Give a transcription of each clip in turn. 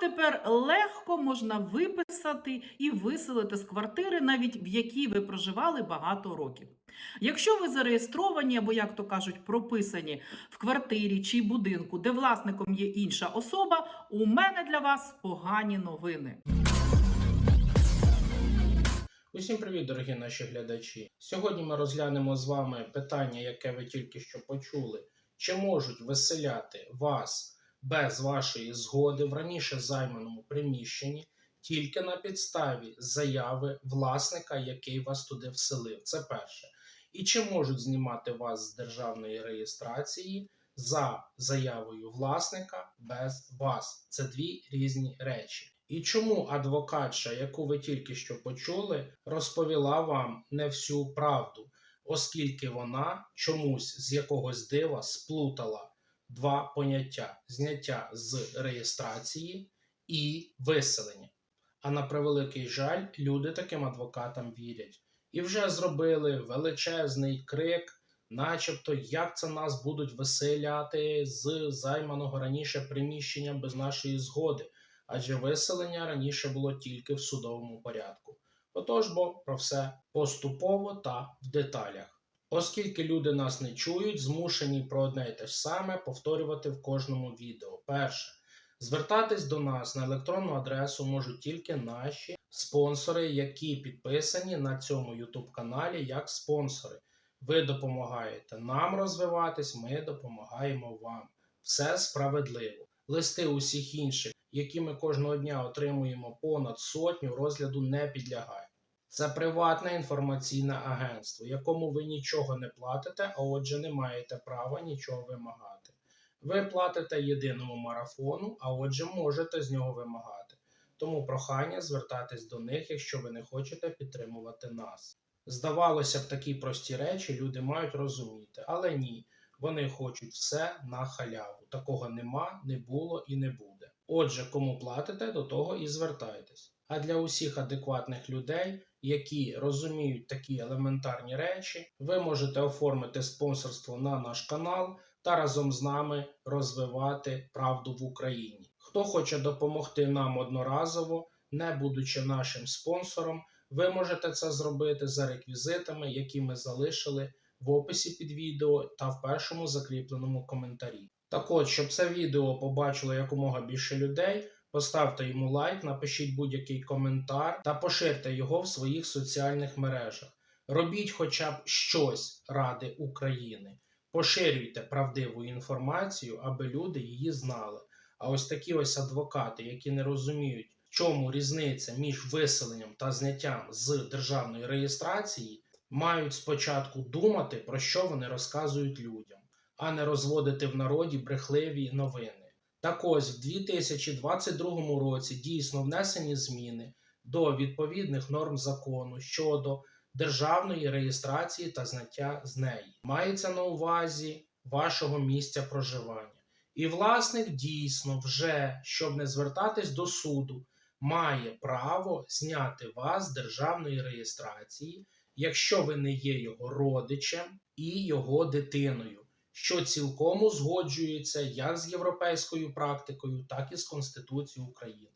тепер легко можна виписати і виселити з квартири, навіть в якій ви проживали багато років. Якщо ви зареєстровані або, як то кажуть, прописані в квартирі чи будинку, де власником є інша особа, у мене для вас погані новини. Усім привіт, дорогі наші глядачі. Сьогодні ми розглянемо з вами питання, яке ви тільки що почули. Чи можуть виселяти вас без вашої згоди в раніше займаному приміщенні тільки на підставі заяви власника, який вас туди вселив? Це перше. І чи можуть знімати вас з державної реєстрації за заявою власника без вас? Це дві різні речі. І чому адвокатша, яку ви тільки що почули, розповіла вам не всю правду, оскільки вона чомусь з якогось дива сплутала два поняття: зняття з реєстрації і виселення. А на превеликий жаль, люди таким адвокатам вірять. І вже зробили величезний крик, начебто, як це нас будуть виселяти з займаного раніше приміщення без нашої згоди адже виселення раніше було тільки в судовому порядку. Отож бо про все поступово та в деталях. Оскільки люди нас не чують, змушені про одне й те ж саме повторювати в кожному відео. Перше, звертатись до нас на електронну адресу можуть тільки наші спонсори, які підписані на цьому YouTube каналі як спонсори. Ви допомагаєте нам розвиватись, ми допомагаємо вам. Все справедливо. Листи усіх інших які ми кожного дня отримуємо понад сотню, розгляду не підлягає. Це приватне інформаційне агентство, якому ви нічого не платите, а отже, не маєте права нічого вимагати. Ви платите єдиному марафону, а отже, можете з нього вимагати. Тому прохання звертатись до них, якщо ви не хочете підтримувати нас. Здавалося б, такі прості речі люди мають розуміти, але ні, вони хочуть все на халяву. Такого нема, не було і не буде. Отже, кому платите, до того і звертайтесь. А для усіх адекватних людей, які розуміють такі елементарні речі, ви можете оформити спонсорство на наш канал та разом з нами розвивати правду в Україні. Хто хоче допомогти нам одноразово, не будучи нашим спонсором, ви можете це зробити за реквізитами, які ми залишили в описі під відео та в першому закріпленому коментарі. Так от, щоб це відео побачило якомога більше людей, поставте йому лайк, напишіть будь-який коментар та поширте його в своїх соціальних мережах. Робіть хоча б щось ради України. Поширюйте правдиву інформацію, аби люди її знали. А ось такі ось адвокати, які не розуміють, в чому різниця між виселенням та зняттям з державної реєстрації, мають спочатку думати, про що вони розказують людям а не розводити в народі брехливі новини. Так ось в 2022 році дійсно внесені зміни до відповідних норм закону щодо державної реєстрації та зняття з неї. Мається на увазі вашого місця проживання. І власник дійсно вже, щоб не звертатись до суду, має право зняти вас з державної реєстрації, якщо ви не є його родичем і його дитиною що цілком узгоджується як з європейською практикою, так і з Конституцією України,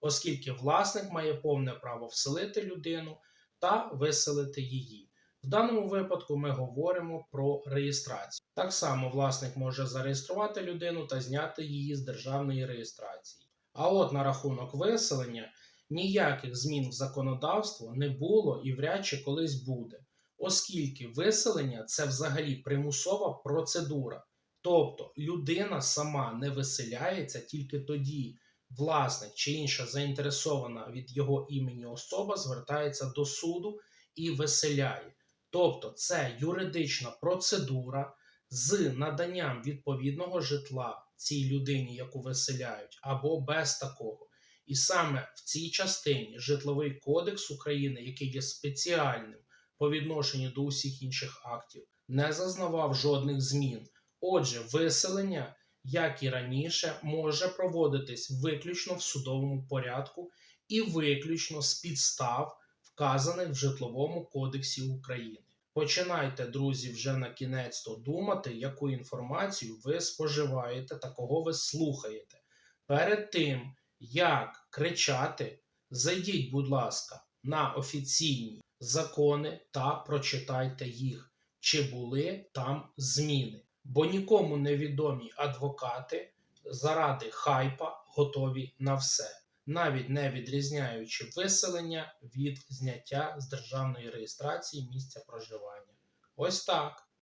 оскільки власник має повне право вселити людину та виселити її. В даному випадку ми говоримо про реєстрацію. Так само власник може зареєструвати людину та зняти її з державної реєстрації. А от на рахунок виселення ніяких змін в законодавство не було і вряд чи колись буде оскільки виселення це взагалі примусова процедура. Тобто людина сама не виселяється тільки тоді, власник чи інша заінтересована від його імені особа звертається до суду і виселяє. Тобто це юридична процедура з наданням відповідного житла цій людині, яку виселяють, або без такого. І саме в цій частині Житловий кодекс України, який є спеціальним по відношенню до усіх інших актів не зазнавав жодних змін. Отже, виселення, як і раніше, може проводитись виключно в судовому порядку і виключно з підстав, вказаних в Житловому кодексі України. Починайте, друзі, вже на кінець то думати, яку інформацію ви споживаєте та кого ви слухаєте. Перед тим, як кричати, зайдіть, будь ласка, на офіційні закони та прочитайте їх, чи були там зміни. Бо нікому невідомі адвокати заради хайпа готові на все, навіть не відрізняючи виселення від зняття з державної реєстрації місця проживання. Ось так.